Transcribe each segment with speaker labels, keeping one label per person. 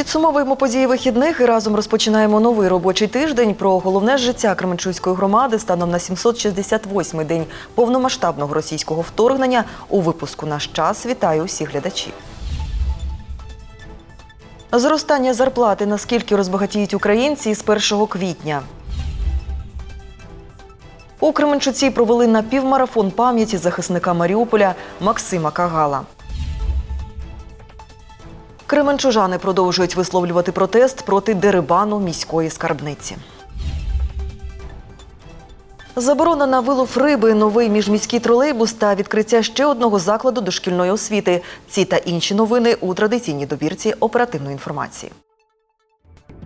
Speaker 1: Підсумовуємо події вихідних і разом розпочинаємо новий робочий тиждень про головне життя Кременчуцької громади станом на 768-й день повномасштабного російського вторгнення. У випуску «Наш час» вітаю усіх глядачів. Зростання зарплати наскільки розбагатіють українці з 1 квітня. У Кременчуці провели напівмарафон пам'яті захисника Маріуполя Максима Кагала. Кременчужани продовжують висловлювати протест проти дерибану міської скарбниці. Заборона на вилов риби, новий міжміський тролейбус та відкриття ще одного закладу дошкільної освіти. Ці та інші новини у традиційній добірці оперативної інформації.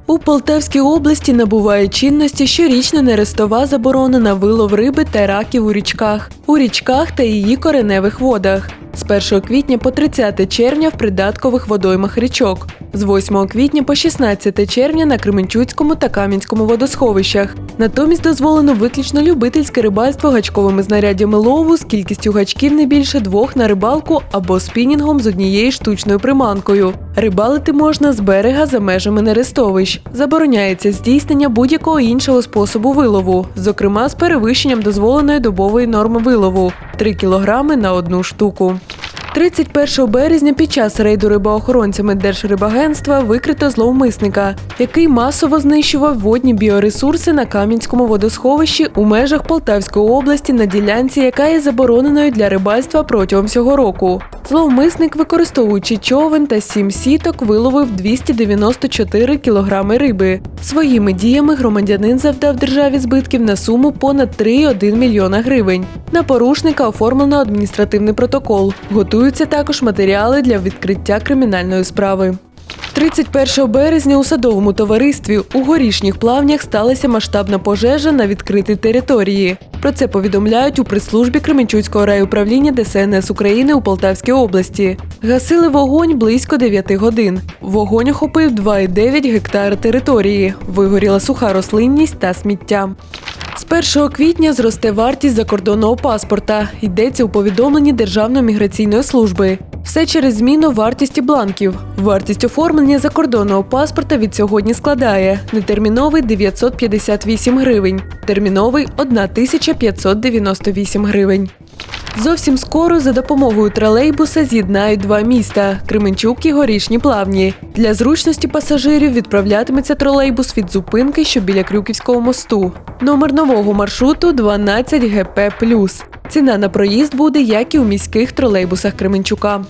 Speaker 2: У Полтавській області набуває чинності щорічна нерестова заборона на вилов риби та раків у річках, у річках та її кореневих водах. З 1 квітня по 30 червня в придаткових водоймах річок, з 8 квітня по 16 червня на Кременчуцькому та Кам'янському водосховищах. Натомість дозволено виключно любительське рибальство гачковими знаряддями лову з кількістю гачків не більше двох на рибалку або спінінгом з однією штучною приманкою. Рибалити можна з берега за межами нерестовищ. Забороняється здійснення будь-якого іншого способу вилову, зокрема з перевищенням дозволеної добової норми вилову 3 кілограми на одну штуку. 31 березня під час рейду рибоохоронцями Держрибагентства викрито зловмисника, який масово знищував водні біоресурси на Кам'янському водосховищі у межах Полтавської області на ділянці, яка є забороненою для рибальства протягом всього року. Зловмисник, використовуючи човен та сім сіток, виловив 294 кілограми риби. Своїми діями громадянин завдав державі збитків на суму понад 3,1 мільйона гривень. На порушника оформлено адміністративний протокол. Готуються також матеріали для відкриття кримінальної справи. 31 березня у садовому товаристві у горішніх плавнях сталася масштабна пожежа на відкритій території. Про це повідомляють у прес-службі Кременчуцького райуправління ДСНС України у Полтавській області. Гасили вогонь близько 9 годин. Вогонь охопив 2,9 гектара території. Вигоріла суха рослинність та сміття. З 1 квітня зросте вартість закордонного паспорта. Йдеться у повідомленні Державної міграційної служби. Все через зміну вартісті бланків. Вартість оформлення закордонного паспорта від сьогодні складає нетерміновий 958 гривень, терміновий 1598 гривень. Зовсім скоро за допомогою тролейбуса з'єднають два міста Кременчук і Горішні Плавні. Для зручності пасажирів відправлятиметься тролейбус від зупинки, що біля Крюківського мосту. Номер нового маршруту 12 ГП+. Ціна на проїзд буде, як і у міських тролейбусах Кременчука.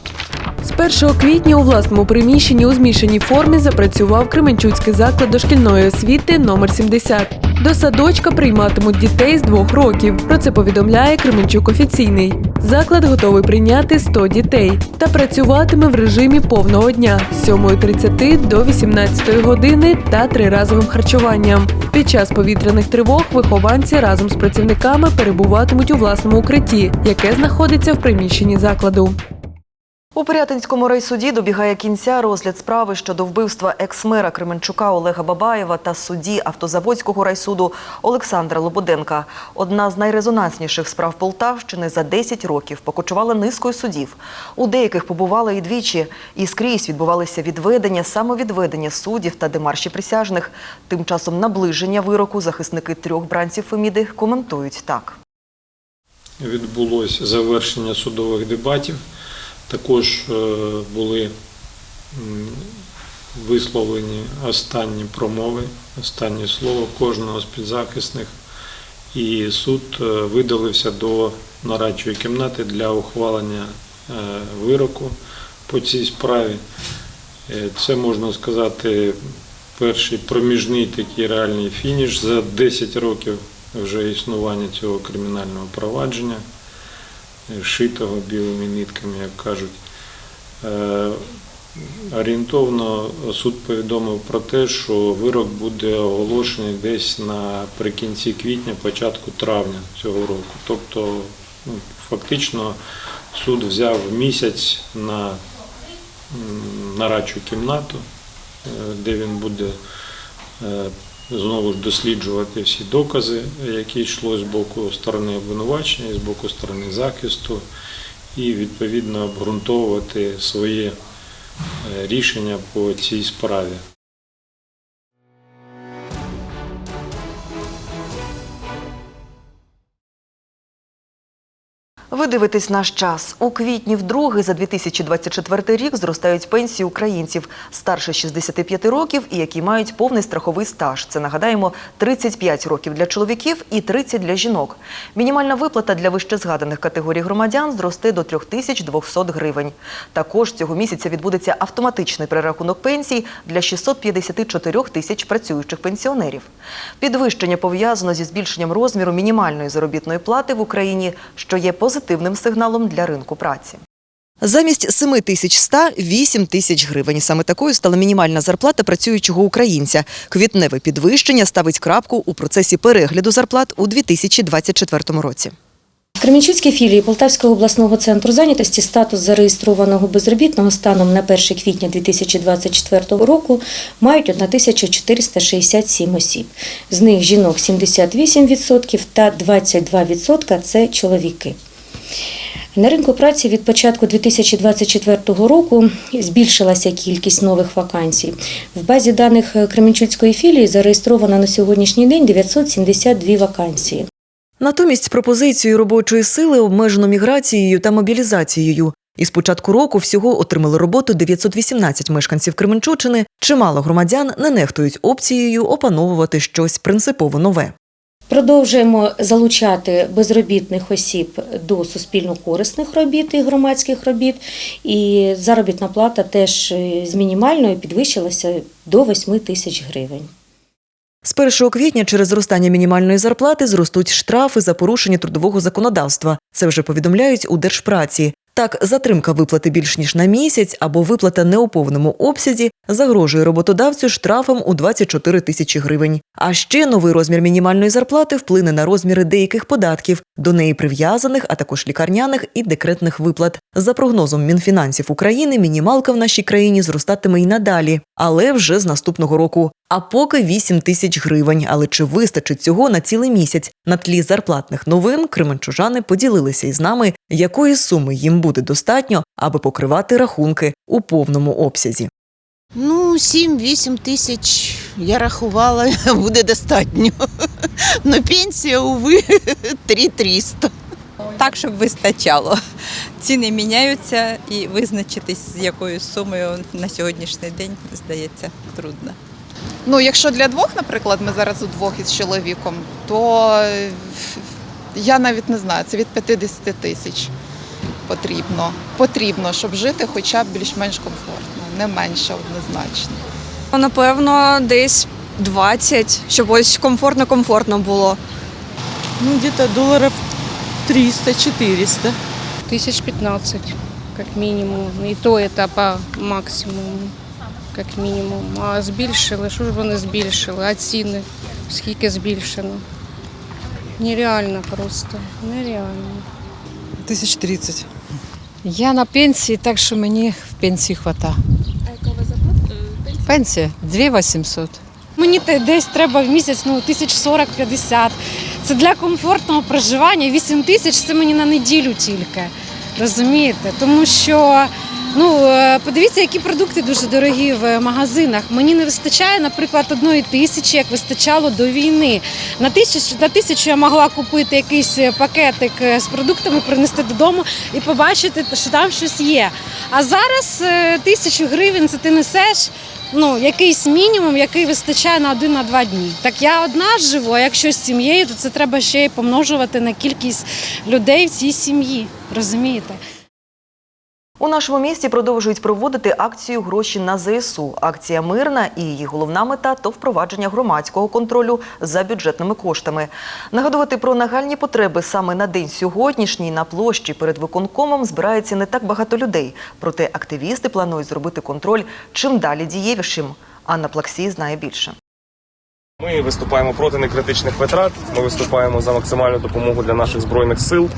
Speaker 2: З 1 квітня у власному приміщенні у змішаній формі запрацював Кременчуцький заклад дошкільної освіти номер 70. До садочка прийматимуть дітей з двох років. Про це повідомляє Кременчук офіційний. Заклад готовий прийняти 100 дітей та працюватиме в режимі повного дня з 7.30 до 18 години та триразовим харчуванням. Під час повітряних тривог вихованці разом з працівниками перебуватимуть у власному укритті, яке знаходиться в приміщенні закладу.
Speaker 1: У Пирятинському райсуді добігає кінця розгляд справи щодо вбивства екс-мера Кременчука Олега Бабаєва та судді Автозаводського райсуду Олександра Лободенка. Одна з найрезонансніших справ Полтавщини за 10 років покочувала низкою судів. У деяких побували і двічі, і скрізь відбувалися відведення, самовідведення суддів та демарші присяжних. Тим часом наближення вироку захисники трьох бранців Феміди коментують так.
Speaker 3: Відбулось завершення судових дебатів. Також е, були висловлені останні промови, останнє слово кожного з підзахисних. І суд е, видалився до нарадчої кімнати для ухвалення е, вироку по цій справі. Це можна сказати перший проміжний такий реальний фініш за 10 років вже існування цього кримінального провадження, е, шитого білими нитками, як кажуть. Е, Орієнтовно суд повідомив про те, що вирок буде оголошений десь наприкінці квітня, початку травня цього року. Тобто, ну, фактично, суд взяв місяць на нарадчу кімнату, е, де він буде знову ж досліджувати всі докази, які йшли з боку сторони обвинувачення з боку сторони захисту, і відповідно обґрунтовувати своє е, рішення по цій справі.
Speaker 1: Ви дивитесь наш час. У квітні вдруге за 2024 рік зростають пенсії українців старше 65 років і які мають повний страховий стаж. Це нагадаємо 35 років для чоловіків і 30 для жінок. Мінімальна виплата для вищезгаданих категорій громадян зросте до 3200 гривень. Також цього місяця відбудеться автоматичний перерахунок пенсій для 654 тисяч працюючих пенсіонерів. Підвищення пов'язано зі збільшенням розміру мінімальної заробітної плати в Україні, що є позитивним сигналом для ринку праці. Замість 7100 – 8 тисяч гривень. Саме такою стала мінімальна зарплата працюючого українця. Квітневе підвищення ставить крапку у процесі перегляду зарплат у 2024 році.
Speaker 4: В Кременчуцькій філії Полтавського обласного центру зайнятості статус зареєстрованого безробітного станом на 1 квітня 2024 року мають 1467 осіб. З них жінок 78% та 22% – це чоловіки. На ринку праці від початку 2024 року збільшилася кількість нових вакансій. В базі даних Кременчуцької філії зареєстровано на сьогоднішній день 972 вакансії.
Speaker 1: Натомість пропозицію робочої сили обмежено міграцією та мобілізацією. Із початку року всього отримали роботу 918 мешканців Кременчучини. Чимало громадян не нехтують опцією опановувати щось принципово нове.
Speaker 4: Продовжуємо залучати безробітних осіб до суспільно-корисних робіт і громадських робіт. І заробітна плата теж е, з мінімальної підвищилася до 8 тисяч гривень.
Speaker 1: З 1 квітня через зростання мінімальної зарплати зростуть штрафи за порушення трудового законодавства. Це вже повідомляють у Держпраці. Так, затримка виплати більш ніж на місяць або виплата не у повному обсязі загрожує роботодавцю штрафом у 24 тисячі гривень. А ще новий розмір мінімальної зарплати вплине на розміри деяких податків, до неї прив'язаних, а також лікарняних і декретних виплат. За прогнозом Мінфінансів України, мінімалка в нашій країні зростатиме й надалі, але вже з наступного року. А поки 8 тисяч гривень. Але чи вистачить цього на цілий місяць? На тлі зарплатних новин кременчужани поділилися із нами, якої суми їм буде достатньо, аби покривати рахунки у повному обсязі.
Speaker 5: Ну, 7-8 тисяч я рахувала, буде достатньо. Но пенсія, уви, 3-300.
Speaker 6: так, щоб вистачало. Ціни міняються і визначитись з якою сумою на сьогоднішній день здається трудно.
Speaker 7: Ну, якщо для двох, наприклад, ми зараз удвох із чоловіком, то е, я навіть не знаю, це від 50 тисяч потрібно. Потрібно, щоб жити хоча б більш-менш комфортно, не менше однозначно.
Speaker 8: Напевно, десь 20, щоб ось комфортно-комфортно було.
Speaker 9: Ну, где-то долларов 300-400.
Speaker 10: Тысяч 15, как минимум. І то это по максимуму, як мінімум. А збільшили, що ж вони збільшили? А ціни скільки збільшено? Нереально просто. Нереально.
Speaker 9: Тысяч тридцать.
Speaker 11: Я на пенсії, так що мені в пенсії хвата. Пенсія 2800.
Speaker 10: Мені десь треба в місяць ну, тисяч 40-50. Це для комфортного проживання. 8 тисяч це мені на неділю тільки. Розумієте? Тому що ну, е, подивіться, які продукти дуже дорогі в магазинах. Мені не вистачає, наприклад, одної тисячі, як вистачало до війни. На тисячу, на тисячу я могла купити якийсь пакетик е, з продуктами, принести додому і побачити, що там щось є. А зараз е, тисячу гривень це ти несеш ну, якийсь мінімум, який вистачає на один на два дні. Так я одна живу, а якщо з сім'єю, то це треба ще й помножувати на кількість людей в цій сім'ї. Розумієте?
Speaker 1: У нашому місті продовжують проводити акцію Гроші на ЗСУ. Акція мирна і її головна мета то впровадження громадського контролю за бюджетними коштами. Нагадувати про нагальні потреби саме на день сьогоднішній на площі перед виконкомом збирається не так багато людей. Проте активісти планують зробити контроль чим далі дієвішим. Анна Плаксій знає більше.
Speaker 12: Ми виступаємо проти некритичних витрат. Ми виступаємо за максимальну допомогу для наших збройних сил.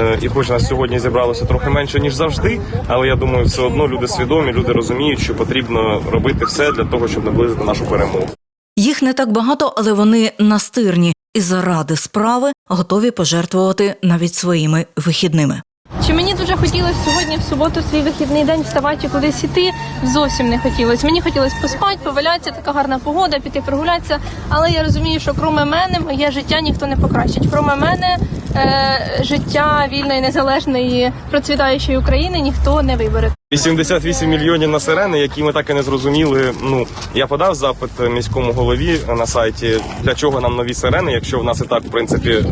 Speaker 12: Е, І хоч нас сьогодні зібралося трохи менше ніж завжди, але я думаю, все одно люди свідомі, люди розуміють, що потрібно робити все для того, щоб наблизити нашу перемогу.
Speaker 13: Їх не так багато, але вони настирні і заради справи готові пожертвувати навіть своїми вихідними.
Speaker 14: Чи мені дуже хотілося сьогодні в суботу свій вихідний день вставати кудись іти? Зовсім не хотілося. Мені хотілося поспати, повалятися, така гарна погода, піти прогулятися. Але я розумію, що крім мене моє життя ніхто не покращить. Крім мене е, життя вільної, незалежної, процвітаючої України ніхто не вибере.
Speaker 12: 88 мільйонів на сирени, які ми так і не зрозуміли. Ну я подав запит міському голові на сайті, для чого нам нові сирени, якщо в нас і так в принципі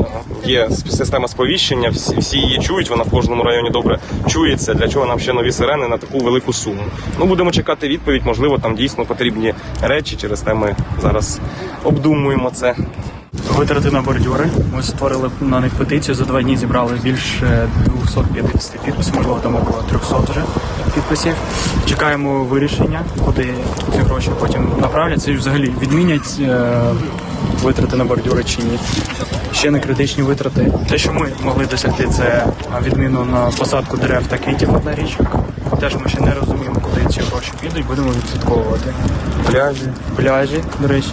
Speaker 12: є система сповіщення, всі, її чують, вона в кожному районі добре чується. Для чого нам ще нові сирени на таку велику суму? Ну будемо чекати відповідь. Можливо, там дійсно потрібні речі. Через те ми зараз обдумуємо це.
Speaker 15: Витрати на бордюри. Ми створили на них петицію. За два дні зібрали більше 250 підписів, можливо, там около 300 вже підписів. Чекаємо вирішення, куди ці гроші потім направляться і взагалі відмінять е, витрати на бордюри чи ні. Ще не критичні витрати. Те, що ми могли досягти, це відміну на посадку дерев та квітів на річках. Теж ми ще не розуміємо, куди ці гроші підуть, будемо відслідковувати.
Speaker 12: Пляжі.
Speaker 15: Пляжі, до речі.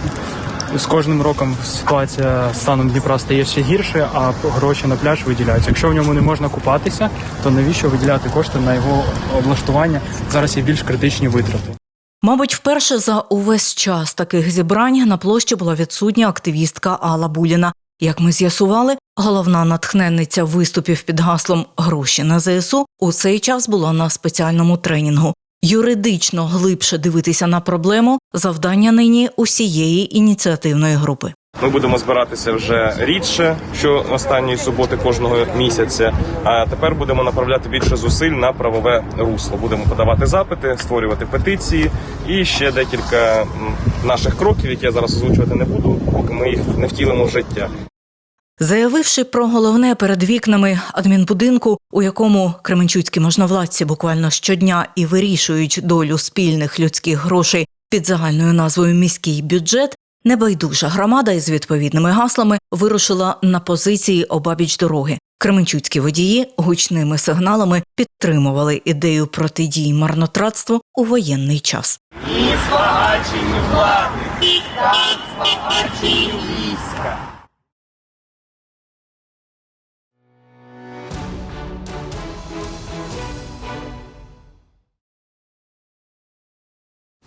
Speaker 15: З кожним роком ситуація станом Дніпра стає ще гірше, а гроші на пляж виділяються. Якщо в ньому не можна купатися, то навіщо виділяти кошти на його облаштування? Зараз є більш критичні витрати.
Speaker 13: Мабуть, вперше за увесь час таких зібрань на площі була відсутня активістка Алла Буліна. Як ми з'ясували, головна натхненниця виступів під гаслом Гроші на ЗСУ у цей час була на спеціальному тренінгу. Юридично глибше дивитися на проблему завдання нині усієї ініціативної групи.
Speaker 12: Ми будемо збиратися вже рідше, що останньої суботи кожного місяця. А тепер будемо направляти більше зусиль на правове русло. Будемо подавати запити, створювати петиції і ще декілька наших кроків, які я зараз озвучувати не буду, поки ми їх не втілимо в життя.
Speaker 13: Заявивши про головне перед вікнами адмінбудинку, у якому кременчуцькі можновладці буквально щодня і вирішують долю спільних людських грошей під загальною назвою міський бюджет, небайдужа громада із відповідними гаслами вирушила на позиції обабіч дороги. Кременчуцькі водії гучними сигналами підтримували ідею протидії марнотратству у воєнний час.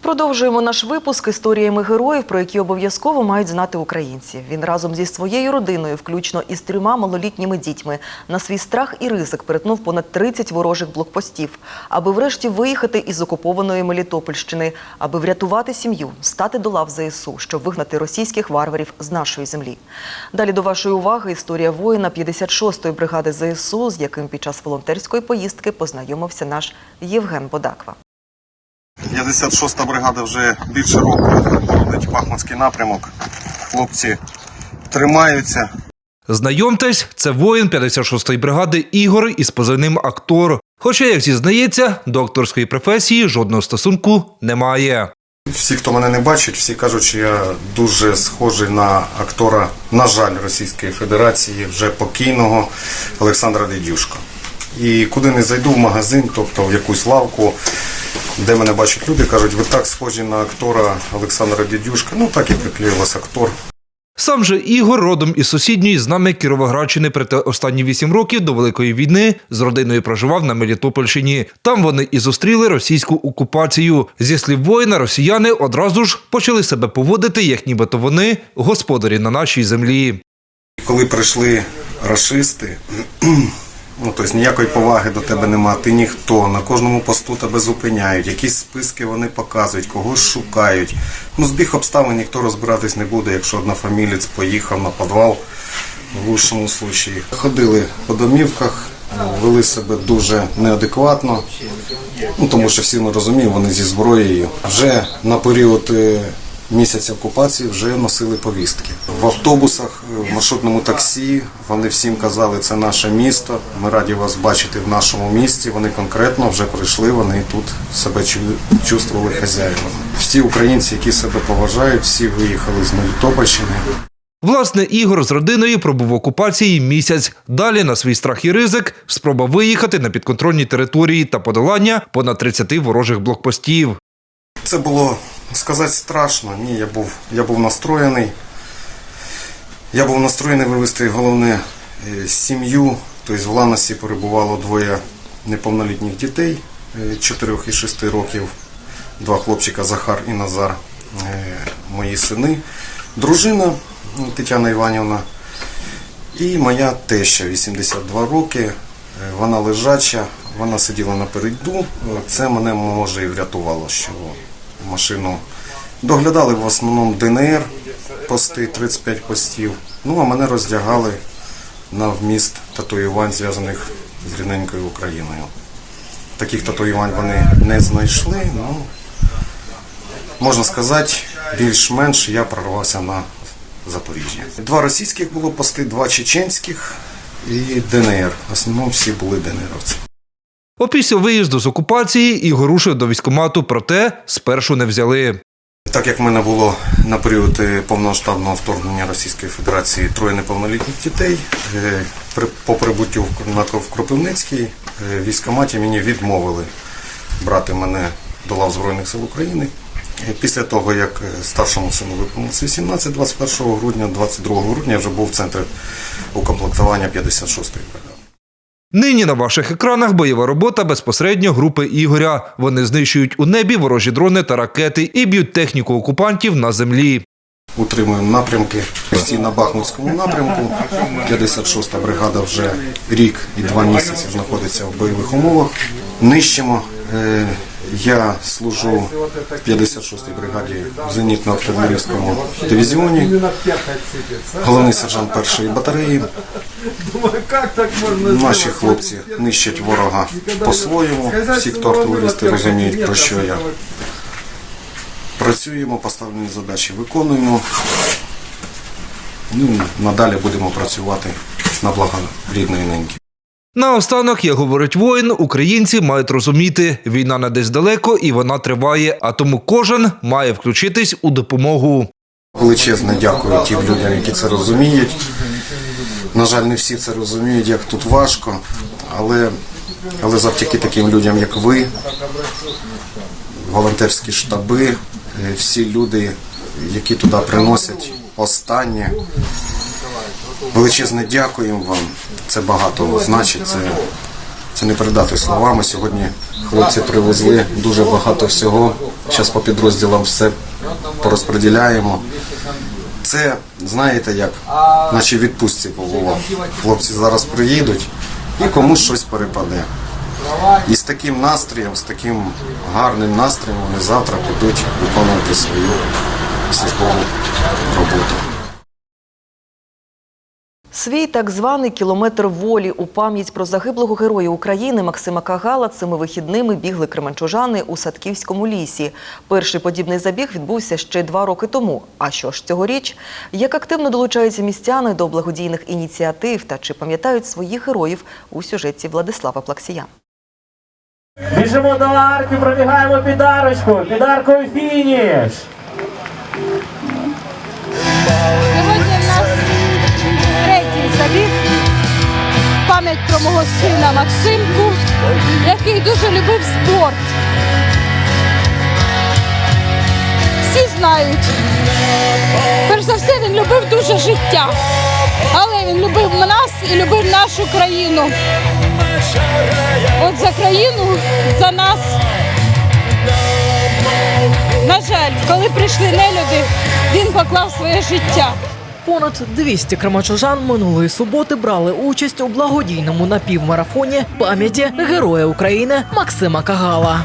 Speaker 1: Продовжуємо наш випуск історіями героїв, про які обов'язково мають знати українці. Він разом зі своєю родиною, включно із трьома малолітніми дітьми, на свій страх і ризик перетнув понад 30 ворожих блокпостів, аби врешті виїхати із окупованої Мелітопольщини, аби врятувати сім'ю, стати до лав ЗСУ, щоб вигнати російських варварів з нашої землі. Далі до вашої уваги історія воїна 56-ї бригади ЗСУ, з яким під час волонтерської поїздки познайомився наш Євген Бодаква.
Speaker 16: 56-та бригада вже більше року боронить Бахмутський напрямок. Хлопці тримаються.
Speaker 17: Знайомтесь, це воїн 56-ї бригади Ігор із позивним актор. Хоча, як зізнається, до акторської професії жодного стосунку немає.
Speaker 16: Всі, хто мене не бачить, всі кажуть, що я дуже схожий на актора, на жаль, Російської Федерації, вже покійного Олександра Дедюшка. І куди не зайду в магазин, тобто в якусь лавку, де мене бачать люди, кажуть, ви так схожі на актора Олександра Дедюшка. Ну так і приклеїлась актор.
Speaker 17: Сам же Ігор родом із сусідньої з нами Кіровоградщини, проте останні вісім років до Великої війни з родиною проживав на Мелітопольщині. Там вони і зустріли російську окупацію. Зі слів воїна, росіяни одразу ж почали себе поводити, як нібито вони господарі на нашій землі.
Speaker 16: Коли прийшли рашисти, ну тобто ніякої поваги до тебе нема, ти ніхто, на кожному посту тебе зупиняють, якісь списки вони показують, когось шукають. Ну, збіг обставин ніхто розбиратись не буде, якщо однофамілець поїхав на підвал в лучшому случаї. Ходили по домівках, вели себе дуже неадекватно, ну тому що всі ми розуміємо, вони зі зброєю. Вже на період е, місяця окупації вже носили повістки. В автобусах, в маршрутному таксі вони всім казали, це наше місто. Ми раді вас бачити в нашому місті. Вони конкретно вже прийшли, вони тут себе чувствували хазяївами. Всі українці, які себе поважають, всі виїхали з Мелітопольщини.
Speaker 17: Власне, Ігор з родиною пробув в окупації місяць. Далі на свій страх і ризик спроба виїхати на підконтрольні території та подолання понад 30 ворожих блокпостів.
Speaker 16: Це було сказати страшно. Ні, я був, я був настроєний. Я був настроєний вивести головне е, сім'ю, Тобто в Ланосі перебувало двоє неповнолітніх дітей 4 і 6 років, два хлопчика Захар і Назар, е, мої сини, дружина Тетяна Іванівна і моя теща 82 роки. Е, Вона лежача, вона сиділа напереду. Е, Це мене може і врятувало, що машину доглядали в основному ДНР пости, 35 постів. Ну а мене роздягали на вміст татуювань, зв'язаних з рідненькою Україною. Таких татуювань вони не знайшли. Ну, можна сказати, більш-менш я прорвався на Запоріжжя. Два російських було пости, два чеченських і ДНР. В основному всі були ДНРовці.
Speaker 17: Опісля виїзду з окупації Ігор рушив до військкомату, проте спершу не взяли.
Speaker 16: Так як в мене було на період е, повномасштабного вторгнення Російської Федерації троє неповнолітніх дітей, е, по прибуттю в Кропивницький е, військкоматі мені відмовили брати мене до лав Збройних сил України. Після того, як старшому сину виповнилося 18, 21 грудня, 22 грудня я вже був в центрі укомплектування 56-ї бригади.
Speaker 17: Нині на ваших екранах бойова робота безпосередньо групи Ігоря. Вони знищують у небі ворожі дрони та ракети і б'ють техніку окупантів на землі.
Speaker 16: Утримуємо напрямки всі на Бахмутському напрямку. 56-та бригада вже рік і два місяці знаходиться в бойових умовах. Нищимо. Я служу в 56-й бригаді в зенітно-артилерійському дивізіоні. Головний сержант першої батареї. Наші хлопці нищать ворога по-своєму. Всі, хто артилерісти, розуміють, про що я. Працюємо, поставлені задачі виконуємо. Ну, надалі будемо працювати на благо рідної неньки.
Speaker 17: Наостанок, як говорить воїн, українці мають розуміти, війна не десь далеко і вона триває, а тому кожен має включитись у допомогу.
Speaker 16: Величезне дякую тим людям, які це розуміють. На жаль, не всі це розуміють, як тут важко, але, але завдяки таким людям, як ви, волонтерські штаби, е, всі люди, які туди приносять останнє. Величезне дякуємо вам. Це багато значить. Це, це не передати словами. Сьогодні хлопці привезли дуже багато всього. Зараз по підрозділам все порозподіляємо. Це, знаєте, як наче відпустці побував. Хлопці зараз приїдуть і комусь щось перепаде. І з таким настроєм, з таким гарним настроєм вони завтра підуть виконувати свою службову роботу.
Speaker 1: Свій так званий кілометр волі у пам'ять про загиблого героя України Максима Кагала цими вихідними бігли кременчужани у Садківському лісі. Перший подібний забіг відбувся ще два роки тому. А що ж цьогоріч? Як активно долучаються містяни до благодійних ініціатив та чи пам'ятають своїх героїв у сюжеті Владислава Плаксія?
Speaker 18: Біжимо до арки, пробігаємо під арочку, під аркою фініш.
Speaker 19: Мого сина Максимку, який дуже любив спорт. Всі знають. Перш за все, він любив дуже життя. Але він любив нас і любив нашу країну. От за країну, за нас. На жаль, коли прийшли нелюди, він поклав своє життя.
Speaker 20: Понад 200 кремачужан минулої суботи брали участь у благодійному напівмарафоні пам'яті Героя України Максима Кагала.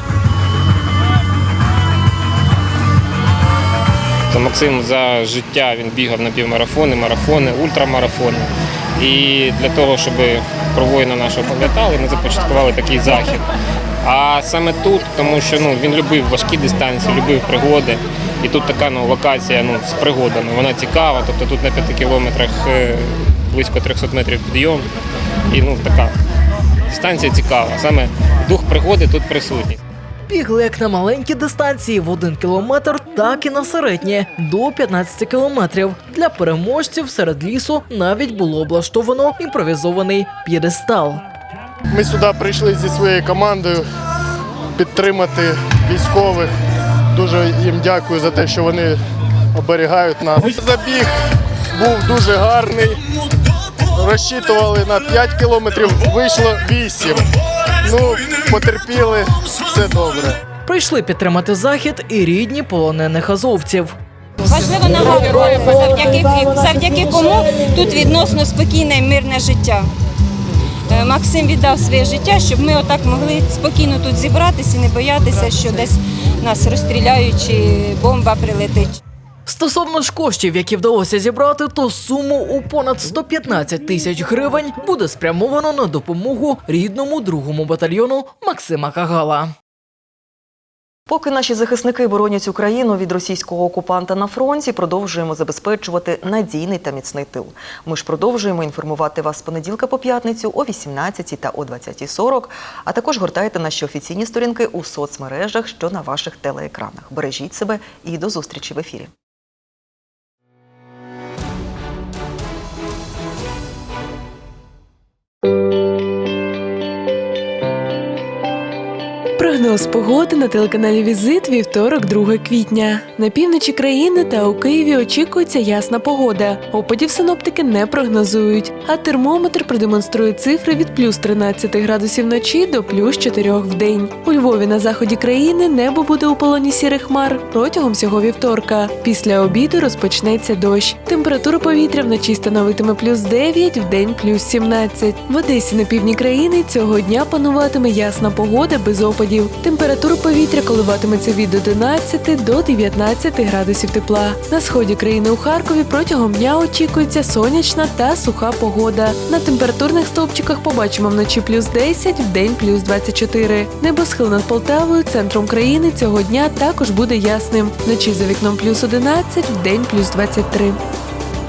Speaker 21: Максим за життя він бігав на півмарафони, марафони, ультрамарафони. І для того, щоб про воїна нашого пам'ятали, ми започаткували такий захід. А саме тут, тому що ну, він любив важкі дистанції, любив пригоди. І тут така ну, локація ну, з пригодами. Вона цікава. Тобто тут на 5 кілометрах е, близько 300 метрів підйом. І ну, така дистанція цікава. Саме дух пригоди тут присутній.
Speaker 20: Бігли як на маленькі дистанції в один кілометр, так і на середні до 15 кілометрів. Для переможців серед лісу навіть було облаштовано імпровізований п'єдестал.
Speaker 22: Ми сюди прийшли зі своєю командою підтримати військових. Дуже їм дякую за те, що вони оберігають нас. Забіг був дуже гарний. розчитували на 5 кілометрів, вийшло 8. Ну, потерпіли, все добре.
Speaker 20: Прийшли підтримати захід і рідні полонених азовців.
Speaker 23: Важливо нагадувати, завдяки, завдяки кому тут відносно спокійне і мирне життя. Е, Максим віддав своє життя, щоб ми отак могли спокійно тут зібратися і не боятися, що десь нас розстріляють чи бомба прилетить.
Speaker 20: Стосовно ж коштів, які вдалося зібрати, то суму у понад 115 тисяч гривень буде спрямовано на допомогу рідному другому батальйону Максима Кагала.
Speaker 1: Поки наші захисники боронять Україну від російського окупанта на фронті, продовжуємо забезпечувати надійний та міцний тил. Ми ж продовжуємо інформувати вас з понеділка по п'ятницю о 18 та о 20.40, а також гортайте наші офіційні сторінки у соцмережах, що на ваших телеекранах. Бережіть себе і до зустрічі в ефірі.
Speaker 2: Прогноз погоди на телеканалі Візит вівторок, 2 квітня. На півночі країни та у Києві очікується ясна погода. Опадів синоптики не прогнозують, а термометр продемонструє цифри від плюс 13 градусів вночі до плюс 4 в день. У Львові на заході країни небо буде у полоні сірих хмар протягом всього вівторка. Після обіду розпочнеться дощ. Температура повітря вночі становитиме плюс 9, в день плюс 17. В Одесі на півдні країни цього дня пануватиме ясна погода без опадів. Температура повітря коливатиметься від 11 до 19 градусів тепла. На сході країни у Харкові протягом дня очікується сонячна та суха погода. На температурних стовпчиках побачимо вночі плюс 10, в день плюс 24. Небосхил над Полтавою, центром країни цього дня також буде ясним. Вночі за вікном плюс 11, в день плюс 23.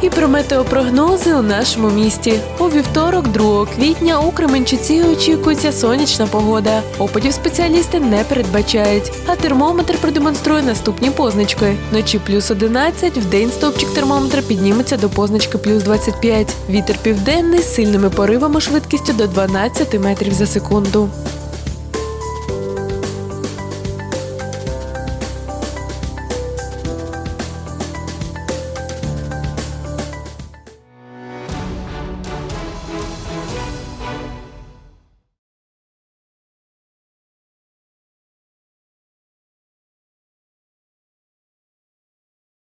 Speaker 2: І про метеопрогнози у нашому місті. У вівторок, 2 квітня, у Кременчуці очікується сонячна погода. Опадів спеціалісти не передбачають, а термометр продемонструє наступні позначки. Вночі плюс 11, в день стовпчик термометра підніметься до позначки плюс 25. Вітер південний з сильними поривами швидкістю до 12 метрів за секунду.